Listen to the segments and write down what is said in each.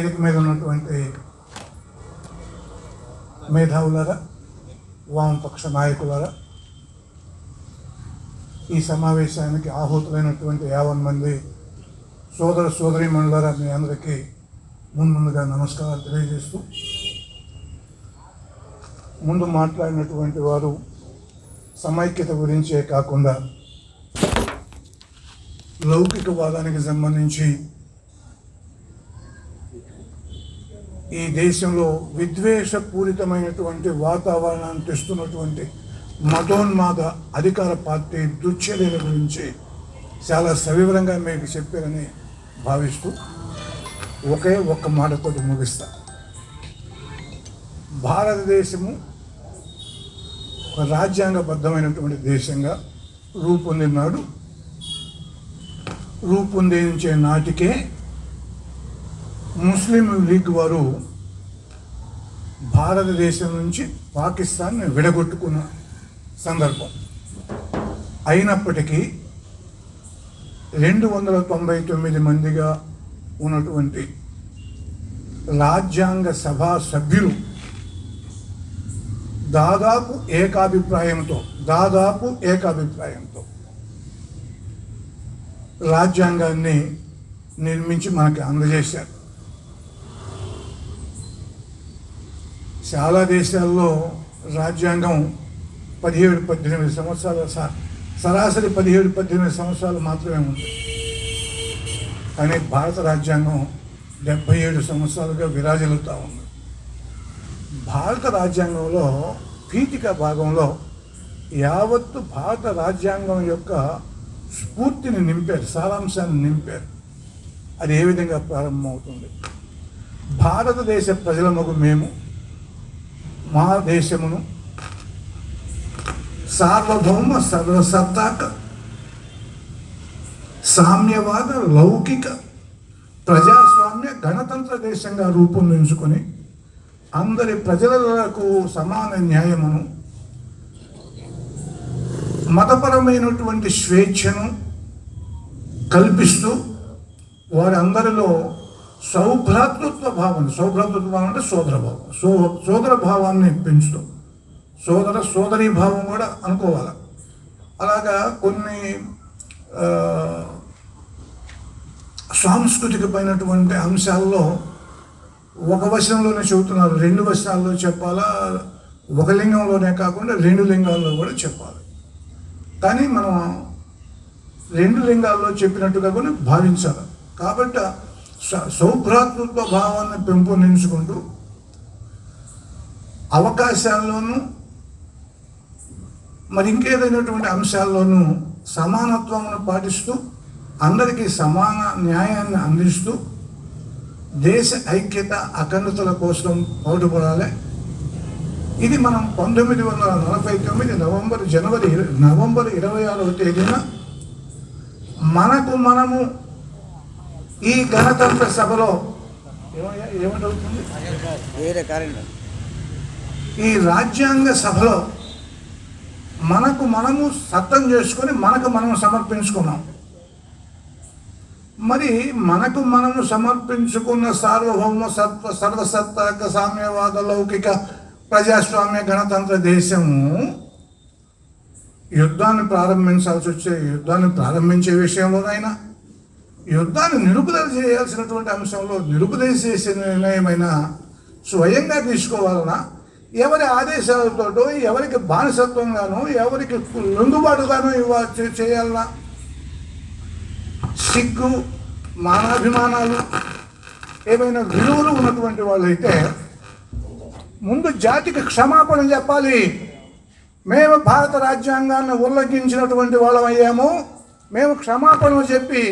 వేదిక మీద ఉన్నటువంటి మేధావులారా వామపక్ష నాయకులారా ఈ సమావేశానికి ఆహుతులైనటువంటి యావన్ మంది సోదర సోదరి సోదరీమణులారా మీ అందరికీ ముందుగా నమస్కారాలు తెలియజేస్తూ ముందు మాట్లాడినటువంటి వారు సమైక్యత గురించే కాకుండా లౌకికవాదానికి సంబంధించి ఈ దేశంలో విద్వేషపూరితమైనటువంటి వాతావరణాన్ని తెస్తున్నటువంటి మతోన్మాద అధికార పార్టీ దుశ్చర్యల గురించి చాలా సవివరంగా మీకు చెప్పారని భావిస్తూ ఒకే ఒక్క మాటతో ముగిస్తా. భారతదేశము ఒక రాజ్యాంగబద్ధమైనటువంటి దేశంగా రూపొందినాడు. రూపొందించే నాటికే ముస్లిం లీగ్ వారు భారతదేశం నుంచి పాకిస్తాన్ని విడగొట్టుకున్న సందర్భం. అయినప్పటికీ రెండు వందల తొంభై తొమ్మిది మందిగా ఉన్నటువంటి రాజ్యాంగ సభా సభ్యులు దాదాపు ఏకాభిప్రాయంతో దాదాపు ఏకాభిప్రాయంతో రాజ్యాంగాన్ని నిర్మించి మనకి అందజేశారు. చాలా దేశాల్లో రాజ్యాంగం పదిహేడు పద్దెనిమిది సంవత్సరాల సరాసరి పదిహేడు పద్దెనిమిది సంవత్సరాలు మాత్రమే ఉంది. కానీ భారత రాజ్యాంగం డెబ్భై ఏడు సంవత్సరాలుగా విరాజిల్లుతూ ఉంది. భారత రాజ్యాంగంలో పీఠిక భాగంలో యావత్తు భారత రాజ్యాంగం యొక్క స్ఫూర్తిని నింపారు సారాంశాన్ని నింపారు. అది ఏ విధంగా ప్రారంభమవుతుంది? భారతదేశ ప్రజల మగు మేము మా దేశమును సార్వభౌమ సర్వసత్తాక సామ్యవాద లౌకిక ప్రజాస్వామ్య గణతంత్ర దేశంగా రూపొందించుకొని అందరి ప్రజలకు సమాన న్యాయమును మతపరమైనటువంటి స్వేచ్ఛను కల్పిస్తూ వారందరిలో సౌభ్రాతృత్వ భావం సౌభ్రాతృత్వ భావం అంటే సోదర భావం. సో సోదర భావాన్ని పెంచుతాం. సోదర సోదరీ భావం కూడా అనుకోవాలి? అలాగా కొన్ని సాంస్కృతికమైనటువంటి అంశాల్లో ఒక వచనంలోనే చెబుతున్నారు. రెండు వచనాల్లో చెప్పాలా? ఒక లింగంలోనే కాకుండా రెండు లింగాల్లో కూడా చెప్పాలి. కానీ మనం రెండు లింగాల్లో చెప్పినట్టుగా కూడా భావించాలి. కాబట్టి సౌభ్రాతృత్వ భావాన్ని పెంపొందించుకుంటూ అవకాశాల్లోనూ మరి ఇంకేదైనటువంటి అంశాల్లోనూ సమానత్వమును పాటిస్తూ అందరికీ సమాన న్యాయాన్ని అందిస్తూ దేశ ఐక్యత అఖండతల కోసం పాటుపడాలి. ఇది మనం పంతొమ్మిది వందల నలభై తొమ్మిది నవంబర్ జనవరి నవంబర్ ఇరవై ఆరవ తేదీన మనకు మనము ఈ గణతంత్ర సభలో ఈ రాజ్యాంగ సభలో మనకు మనము సత్తం చేసుకొని మనకు మనం సమర్పించుకున్నాం. మరి మనకు మనము సమర్పించుకున్న సార్వభౌమ సత్వ సర్వసత్తాక సామ్యవాద లౌకిక ప్రజాస్వామ్య గణతంత్ర దేశము యుద్ధాన్ని ప్రారంభించాల్సి వచ్చే యుద్ధాన్ని ప్రారంభించే విషయంలోనైనా యుద్ధాన్ని నిలుపుదల చేయాల్సినటువంటి అంశంలో నిలుపుదల చేసే నిర్ణయమైనా స్వయంగా తీసుకోవాలన్నా ఎవరి ఆదేశాలతోటో ఎవరికి బానిసత్వంగానో ఎవరికి లొంగుబాటుగానో ఇవ్వ చేయాలన్నా సిగ్గు మానాభిమానాలు ఏమైనా విలువలు ఉన్నటువంటి వాళ్ళైతే ముందు జాతికి క్షమాపణ చెప్పాలి. మేము భారత రాజ్యాంగాన్ని ఉల్లంఘించినటువంటి వాళ్ళం అయ్యాము మేము క్షమాపణలు చెప్పి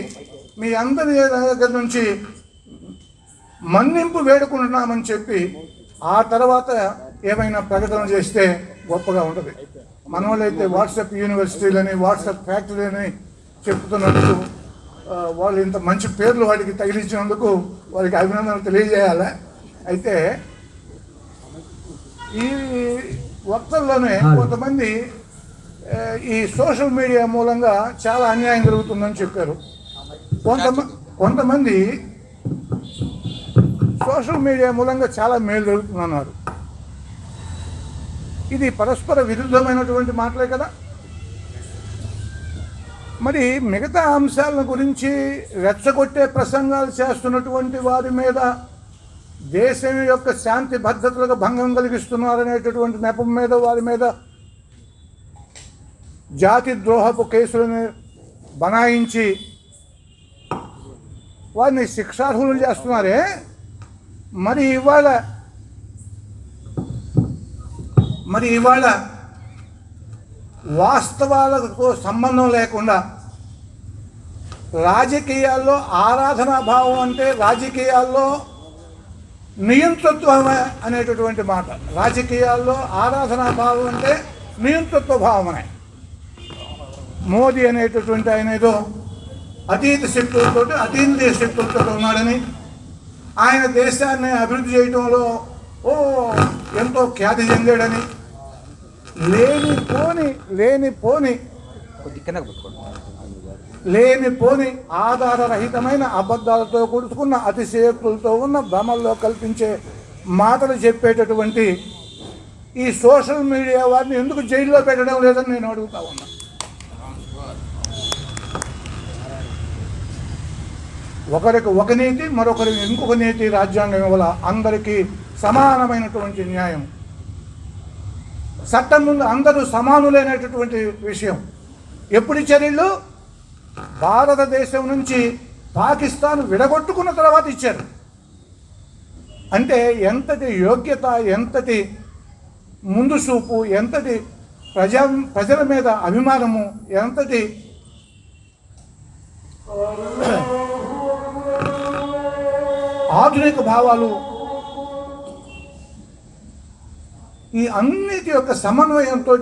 మీ అందరి దగ్గర నుంచి మన్నింపు వేడుకుంటున్నామని చెప్పి ఆ తర్వాత ఏమైనా ప్రకటన చేస్తే గొప్పగా ఉంటుంది. మన వాళ్ళైతే వాట్సాప్ యూనివర్సిటీలని వాట్సాప్ ఫ్యాక్టరీలని చెప్తున్నందుకు వాళ్ళు ఇంత మంచి పేర్లు వాటికి తగిలించినందుకు వారికి అభినందనలు తెలియజేయాలి. అయితే ఈ వక్తల్లోనే కొంతమంది ఈ సోషల్ మీడియా మూలంగా చాలా అన్యాయం జరుగుతుందని చెప్పారు. కొంత కొంతమంది సోషల్ మీడియా మూలంగా చాలా మేలు జరుగుతుందన్నారు. ఇది పరస్పర విరుద్ధమైనటువంటి మాటలే కదా? మరి మిగతా అంశాల గురించి రెచ్చగొట్టే ప్రసంగాలు చేస్తున్నటువంటి వారి మీద దేశం యొక్క శాంతి భద్రతలకు భంగం కలిగిస్తున్నారనేటటువంటి నెపం మీద వారి మీద జాతి ద్రోహపు కేసులను బనాయించి వారిని శిక్షార్హులు చేస్తున్నారే? మరి ఇవాళ మరి ఇవాళ వాస్తవాలతో సంబంధం లేకుండా రాజకీయాల్లో ఆరాధనా భావం అంటే రాజకీయాల్లో నియంతృత్వం అనేటటువంటి మాట. రాజకీయాల్లో ఆరాధనా భావం అంటే నియంతృత్వ భావం అనే మోదీ అనేటటువంటి ఆయన ఏదో అతీత శక్తులతో అతీంద్రియ శక్తులతో ఉన్నాడని ఆయన దేశాన్ని అభివృద్ధి చేయడంలో ఓ ఎంతో ఖ్యాతి చెందాడని. లేనిపోని లేనిపోని కొద్ది కిందకు పెట్టుకోండి లేనిపోని ఆధారరహితమైన అబద్ధాలతో కూడుకున్న అతిశయోక్తులతో ఉన్న భ్రమల్లో కల్పించే మాటలు చెప్పేటటువంటి ఈ సోషల్ మీడియా వారిని ఎందుకు జైల్లో పెట్టడం లేదని నేను అడుగుతా ఉన్నా. ఒకరికి ఒక నీతి మరొకరికి ఇంకొక నీతి రాజ్యాంగం వల్ల అందరికీ సమానమైనటువంటి న్యాయం. చట్టం ముందు అందరూ సమానులైనటువంటి విషయం. ఎప్పుడు చర్యలు? భారతదేశం నుంచి పాకిస్తాన్ విడగొట్టుకున్న తర్వాత ఇచ్చారు. అంటే ఎంతటి యోగ్యత ఎంతటి ముందు చూపు ఎంతటి ప్రజా ప్రజల మీద అభిమానము ఎంతటి ఆధునిక భావాలు. ఈ అన్నిటి యొక్క సమన్వయంతో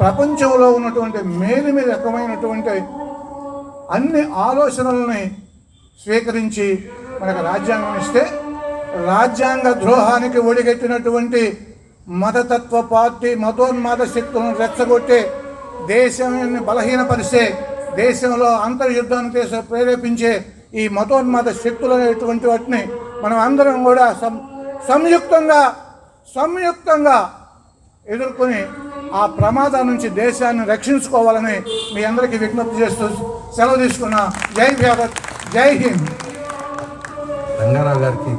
ప్రపంచంలో ఉన్నటువంటి మేలిమి రకమైనటువంటి అన్ని ఆలోచనలని స్వీకరించి మనకు రాజ్యాంగం ఇస్తే రాజ్యాంగ ద్రోహానికి ఒడిగట్టినటువంటి మతతత్వ పార్టీ మతోన్మాద శక్తులను రెచ్చగొట్టే దేశాన్ని బలహీనపరిచే దేశంలో అంతర్యుద్ధాన్ని చేసే ప్రేరేపించే ఈ మతోన్మత శక్తులు అనేటువంటి వాటిని మనం అందరం కూడా సం సంయుక్తంగా సంయుక్తంగా ఎదుర్కొని ఆ ప్రమాదం నుంచి దేశాన్ని రక్షించుకోవాలని మీ అందరికీ విజ్ఞప్తి చేస్తూ సెలవు తీసుకున్న జై భారత్ జై హింద్. రంగారావు గారికి